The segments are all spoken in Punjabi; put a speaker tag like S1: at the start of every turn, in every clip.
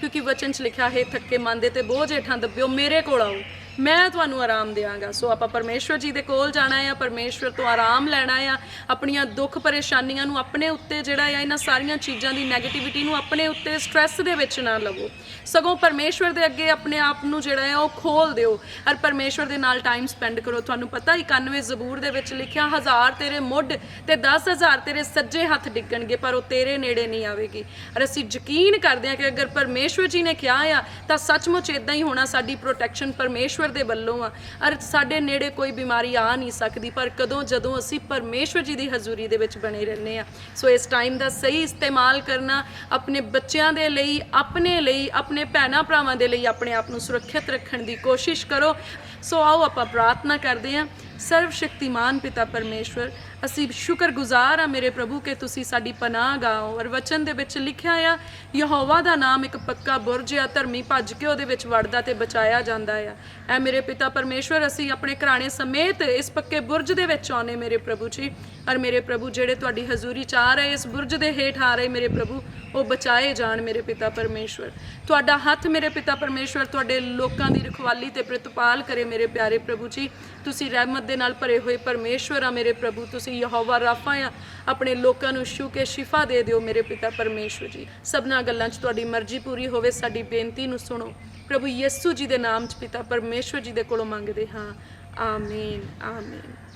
S1: ਕਿਉਂਕਿ ਵਚਨ 'ਚ ਲਿਖਿਆ ਹੈ ਥੱਕੇ ਮੰਦੇ ਤੇ ਬੋਝ ਹੇਠਾਂ ਦੱਬਿਓ ਮੇਰੇ ਕੋਲ ਆਓ। ਮੈਂ ਤੁਹਾਨੂੰ ਆਰਾਮ ਦੇਵਾਂਗਾ। ਸੋ ਆਪਾਂ ਪਰਮੇਸ਼ਵਰ ਜੀ ਦੇ ਕੋਲ ਜਾਣਾ ਆ ਪਰਮੇਸ਼ਵਰ ਤੋਂ ਆਰਾਮ ਲੈਣਾ ਆ ਆਪਣੀਆਂ ਦੁੱਖ ਪਰੇਸ਼ਾਨੀਆਂ ਨੂੰ ਆਪਣੇ ਉੱਤੇ ਜਿਹੜਾ ਆ ਇਹਨਾਂ ਸਾਰੀਆਂ ਚੀਜ਼ਾਂ ਦੀ 네ਗੇਟਿਵਿਟੀ ਨੂੰ ਆਪਣੇ ਉੱਤੇ ਸਟ्रेस ਦੇ ਵਿੱਚ ਨਾ ਲਵੋ। ਸਗੋਂ ਪਰਮੇਸ਼ਵਰ ਦੇ ਅੱਗੇ ਆਪਣੇ ਆਪ ਨੂੰ ਜਿਹੜਾ ਆ ਉਹ ਖੋਲ ਦਿਓ। ਔਰ ਪਰਮੇਸ਼ਵਰ ਦੇ ਨਾਲ ਟਾਈਮ ਸਪੈਂਡ ਕਰੋ। ਤੁਹਾਨੂੰ ਪਤਾ 91 ਜ਼ਬੂਰ ਦੇ ਵਿੱਚ ਲਿਖਿਆ, ਹਜ਼ਾਰ ਤੇਰੇ ਮੁੱਢ ਤੇ 10000 ਤੇਰੇ ਸੱਜੇ ਹੱਥ ਡਿੱਗਣਗੇ, ਪਰ ਉਹ ਤੇਰੇ ਨੇੜੇ ਨਹੀਂ ਆਵੇਗੀ। ਔਰ ਅਸੀਂ ਯਕੀਨ ਕਰਦੇ ਹਾਂ ਕਿ ਅਗਰ ਪਰਮੇਸ਼ਵਰ ਜੀ ਨੇ ਕਿਹਾ ਆ ਤਾਂ ਸੱਚਮੁੱਚ ਇਦਾਂ ਹੀ ਹੋਣਾ ਸਾਡੀ ਪ੍ਰੋਟੈਕਸ਼ਨ ਪਰਮੇਸ਼ਵਰ ਦੇ ਵੱਲੋਂ ਆ। ਅਰ ਸਾਡੇ ਨੇੜੇ ਕੋਈ ਬਿਮਾਰੀ ਆ ਨਹੀਂ ਸਕਦੀ, ਪਰ ਕਦੋਂ ਜਦੋਂ ਅਸੀਂ ਪਰਮੇਸ਼ਵਰ ਜੀ ਦੀ ਹਜ਼ੂਰੀ ਦੇ ਵਿੱਚ ਬਣੇ ਰਹਿੰਦੇ ਆ। ਸੋ ਇਸ ਟਾਈਮ ਦਾ ਸਹੀ ਇਸਤੇਮਾਲ ਕਰਨਾ ਆਪਣੇ ਬੱਚਿਆਂ ਦੇ ਲਈ, ਆਪਣੇ ਲਈ, ਆਪਣੇ ਭੈਣਾਂ ਭਰਾਵਾਂ ਦੇ ਲਈ, ਆਪਣੇ ਆਪ ਨੂੰ ਸੁਰੱਖਿਅਤ ਰੱਖਣ ਦੀ ਕੋਸ਼ਿਸ਼ ਕਰੋ। ਸੋ ਆਓ ਆਪਾਂ ਪ੍ਰਾਰਥਨਾ ਕਰਦੇ ਹਾਂ। ਸਰਵ ਸ਼ਕਤੀਮਾਨ ਪਿਤਾ ਪਰਮੇਸ਼ਵਰ ਅਸੀਂ ਸ਼ੁਕਰਗੁਜ਼ਾਰ ਆ ਮੇਰੇ ਪ੍ਰਭੂ ਕਿ ਤੁਸੀਂ ਸਾਡੀ ਪਨਾਹ ਗਾਓ ਔਰ ਵਚਨ ਦੇ ਵਿੱਚ ਲਿਖਿਆ ਆ, ਯਹੋਵਾ ਦਾ ਨਾਮ ਇੱਕ ਪੱਕਾ ਬੁਰਜ ਆ, ਧਰਮੀ ਭੱਜ ਕੇ ਉਹਦੇ ਵਿੱਚ ਵੜਦਾ ਤੇ ਬਚਾਇਆ ਜਾਂਦਾ ਆ। ਐ ਮੇਰੇ ਪਿਤਾ ਪਰਮੇਸ਼ਵਰ, ਅਸੀਂ ਆਪਣੇ ਘਰਾਣੇ ਸਮੇਤ ਇਸ ਪੱਕੇ ਬੁਰਜ ਦੇ ਵਿੱਚ ਆਉਨੇ ਮੇਰੇ ਪ੍ਰਭੂ ਜੀ। ਔਰ ਮੇਰੇ ਪ੍ਰਭੂ, ਜਿਹੜੇ ਤੁਹਾਡੀ ਹਜ਼ੂਰੀ ਚ ਆ ਰਹੇ, ਇਸ ਬੁਰਜ ਦੇ ਹੇਠ ਆ ਰਹੇ ਮੇਰੇ ਪ੍ਰਭੂ, ਉਹ ਬਚਾਏ ਜਾਣ ਮੇਰੇ ਪਿਤਾ ਪਰਮੇਸ਼ਵਰ। ਤੁਹਾਡਾ ਹੱਥ ਮੇਰੇ ਪਿਤਾ ਪਰਮੇਸ਼ਵਰ, ਤੁਹਾਡੇ ਲੋਕਾਂ ਦੀ ਰਖਵਾਲੀ ਤੇ ਪ੍ਰਤਪਾਲ ਕਰੇ ਮੇਰੇ ਪਿਆਰੇ ਪ੍ਰਭੂ ਜੀ। ਤੁਸੀਂ ਰਹਿਮਤ ਦੇ ਨਾਲ ਭਰੇ ਹੋਏ ਪਰਮੇਸ਼ਵਰ ਆ ਮੇਰੇ ਪ੍ਰਭੂ, ਤੁਸੀਂ ਯਹੋਵਾ ਰਾਫਾ ਆ, ਆਪਣੇ ਲੋਕਾਂ ਨੂੰ ਛੂ ਕੇ ਸ਼ਿਫਾ ਦੇ ਦਿਓ ਮੇਰੇ ਪਿਤਾ ਪਰਮੇਸ਼ਵਰ ਜੀ। ਸਭਨਾ ਗੱਲਾਂ 'ਚ ਤੁਹਾਡੀ ਮਰਜ਼ੀ ਪੂਰੀ ਹੋਵੇ, ਸਾਡੀ ਬੇਨਤੀ ਨੂੰ ਸੁਣੋ। ਪ੍ਰਭੂ ਯਿਸੂ ਜੀ ਦੇ ਨਾਮ 'ਚ ਪਿਤਾ ਪਰਮੇਸ਼ਵਰ ਜੀ ਦੇ ਕੋਲੋਂ ਮੰਗਦੇ ਹਾਂ। ਆਮੀਨ ਆਮੀਨ।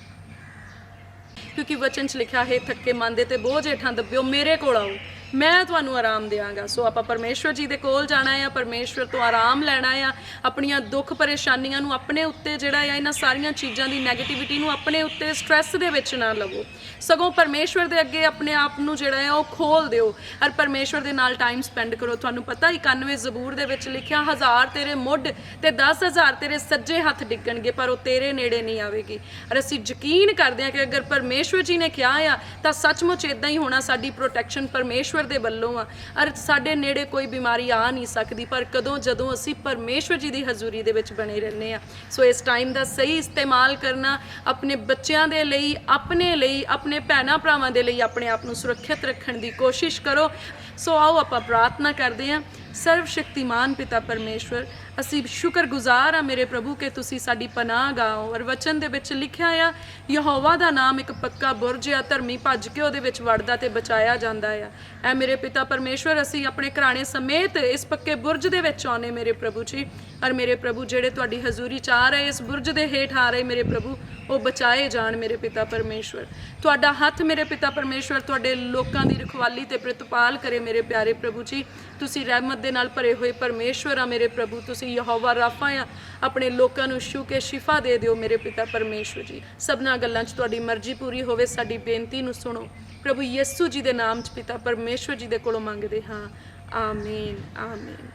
S1: ਕਿਉਂਕਿ ਵਚਨ 'ਚ ਲਿਖਿਆ ਹੈ, ਥੱਕੇ ਮੰਦੇ ਤੇ ਬੋਝ ਹੇਠਾਂ ਦੱਬਿਓ, ਮੇਰੇ ਕੋਲ ਆਓ। ਮੈਂ ਤੁਹਾਨੂੰ ਆਰਾਮ ਦੇਵਾਂਗਾ। ਸੋ ਆਪਾਂ ਪਰਮੇਸ਼ਵਰ ਜੀ ਦੇ ਕੋਲ ਜਾਣਾ ਆ, ਪਰਮੇਸ਼ਵਰ ਤੋਂ ਆਰਾਮ ਲੈਣਾ ਆ, ਆਪਣੀਆਂ ਦੁੱਖ ਪਰੇਸ਼ਾਨੀਆਂ ਨੂੰ ਆਪਣੇ ਉੱਤੇ ਜਿਹੜਾ ਆ, ਇਹਨਾਂ ਸਾਰੀਆਂ ਚੀਜ਼ਾਂ ਦੀ 네ਗੇਟਿਵਿਟੀ ਨੂੰ ਆਪਣੇ ਉੱਤੇ ਸਟ्रेस ਦੇ ਵਿੱਚ ਨਾ ਲਵੋ। ਸਗੋਂ ਪਰਮੇਸ਼ਵਰ ਦੇ ਅੱਗੇ ਆਪਣੇ ਆਪ ਨੂੰ ਜਿਹੜਾ ਆ, ਉਹ ਖੋਲ ਦਿਓ। ਔਰ ਪਰਮੇਸ਼ਵਰ ਦੇ ਨਾਲ ਟਾਈਮ ਸਪੈਂਡ ਕਰੋ। ਤੁਹਾਨੂੰ ਪਤਾ 91 ਜ਼ਬੂਰ ਦੇ ਵਿੱਚ ਲਿਖਿਆ, ਹਜ਼ਾਰ ਤੇਰੇ ਮੁੱਢ ਤੇ ਹਜ਼ਾਰ ਤੇਰੇ ਸੱਜੇ ਹੱਥ ਡਿੱਗਣਗੇ, ਪਰ ਉਹ ਤੇਰੇ ਨੇੜੇ ਨਹੀਂ ਆਵੇਗੀ। ਔਰ ਅਸੀਂ ਯਕੀਨ ਕਰਦੇ ਹਾਂ ਕਿ ਅਗਰ ਪਰਮੇਸ਼ਵਰ ਜੀ ਨੇ ਕਿਹਾ ਆ, ਤਾਂ ਸੱਚਮੁੱਚ ਇਦਾਂ ਹੀ ਹੋਣਾ, ਸਾਡੀ ਪ੍ਰੋਟੈਕਸ਼ਨ ਪਰਮੇਸ਼ਵਰ ਦੇ ਵੱਲੋਂ ਆ। ਅਰ ਸਾਡੇ ਨੇੜੇ ਕੋਈ ਬਿਮਾਰੀ ਆ ਨਹੀਂ ਸਕਦੀ, ਪਰ ਕਦੋਂ ਜਦੋਂ ਅਸੀਂ ਪਰਮੇਸ਼ਵਰ ਜੀ ਦੀ ਹਜ਼ੂਰੀ ਦੇ ਵਿੱਚ ਬਣੇ ਰਹਿੰਦੇ ਆ। ਸੋ ਇਸ ਟਾਈਮ ਦਾ ਸਹੀ ਇਸਤੇਮਾਲ ਕਰਨਾ ਆਪਣੇ ਬੱਚਿਆਂ ਦੇ ਲਈ, ਆਪਣੇ ਲਈ, ਆਪਣੇ ਭੈਣਾਂ ਭਰਾਵਾਂ ਦੇ ਲਈ, ਆਪਣੇ ਆਪ ਨੂੰ ਸੁਰੱਖਿਅਤ ਰੱਖਣ ਦੀ ਕੋਸ਼ਿਸ਼ ਕਰੋ। ਸੋ ਆਓ ਆਪਾਂ ਪ੍ਰਾਰਥਨਾ ਕਰਦੇ ਹਾਂ। ਸਰਵ ਸ਼ਕਤੀਮਾਨ ਪਿਤਾ ਪਰਮੇਸ਼ਵਰ ਅਸੀਂ ਸ਼ੁਕਰਗੁਜ਼ਾਰ ਆ ਮੇਰੇ ਪ੍ਰਭੂ ਕਿ ਤੁਸੀਂ ਸਾਡੀ ਪਨਾਹ ਗਾਓ। ਔਰ ਵਚਨ ਦੇ ਵਿੱਚ ਲਿਖਿਆ ਆ, ਯਹੋਵਾ ਦਾ ਨਾਮ ਇੱਕ ਪੱਕਾ ਬੁਰਜ ਆ, ਧਰਮੀ ਭੱਜ ਕੇ ਉਹਦੇ ਵਿੱਚ ਵੜਦਾ ਤੇ ਬਚਾਇਆ ਜਾਂਦਾ ਆ। ਐ ਮੇਰੇ ਪਿਤਾ ਪਰਮੇਸ਼ਵਰ, ਅਸੀਂ ਆਪਣੇ ਘਰਾਣੇ ਸਮੇਤ ਇਸ ਪੱਕੇ ਬੁਰਜ ਦੇ ਵਿੱਚ ਆਉਨੇ ਮੇਰੇ ਪ੍ਰਭੂ ਜੀ। ਔਰ ਮੇਰੇ ਪ੍ਰਭੂ, ਜਿਹੜੇ ਤੁਹਾਡੀ ਹਜ਼ੂਰੀ ਚ ਆ ਰਹੇ, ਇਸ ਬੁਰਜ ਦੇ ਹੇਠ ਆ ਰਹੇ ਮੇਰੇ ਪ੍ਰਭੂ, ਉਹ ਬਚਾਏ ਜਾਣ ਮੇਰੇ ਪਿਤਾ ਪਰਮੇਸ਼ਵਰ। ਤੁਹਾਡਾ ਹੱਥ ਮੇਰੇ ਪਿਤਾ ਪਰਮੇਸ਼ਵਰ, ਤੁਹਾਡੇ ਲੋਕਾਂ ਦੀ ਰਖਵਾਲੀ ਤੇ ਪ੍ਰਤਪਾਲ ਕਰੇ ਮੇਰੇ ਪਿਆਰੇ ਪ੍ਰਭੂ ਜੀ। ਤੁਸੀਂ ਰਹਿਮਤ ਦੇ ਨਾਲ ਭਰੇ ਹੋਏ ਪਰਮੇਸ਼ਵਰ ਆ ਮੇਰੇ ਪ੍ਰਭੂ, ਤੁਸੀਂ ਤੁਸੀਂ ਯਹੋਵਾ ਰਾਫਾ ਆ, ਆਪਣੇ ਲੋਕਾਂ ਨੂੰ ਛੂ ਕੇ ਸ਼ਿਫਾ ਦੇ ਦਿਓ ਮੇਰੇ ਪਿਤਾ ਪਰਮੇਸ਼ਵਰ ਜੀ। ਸਭਨਾ ਗੱਲਾਂ 'ਚ ਤੁਹਾਡੀ ਮਰਜ਼ੀ ਪੂਰੀ ਹੋਵੇ, ਸਾਡੀ ਬੇਨਤੀ ਨੂੰ ਸੁਣੋ। ਪ੍ਰਭੂ ਯਿਸੂ ਜੀ ਦੇ ਨਾਮ 'ਚ ਪਿਤਾ ਪਰਮੇਸ਼ਵਰ ਜੀ ਦੇ ਕੋਲੋਂ ਮੰਗਦੇ ਹਾਂ। ਆਮੀਨ ਆਮੀਨ।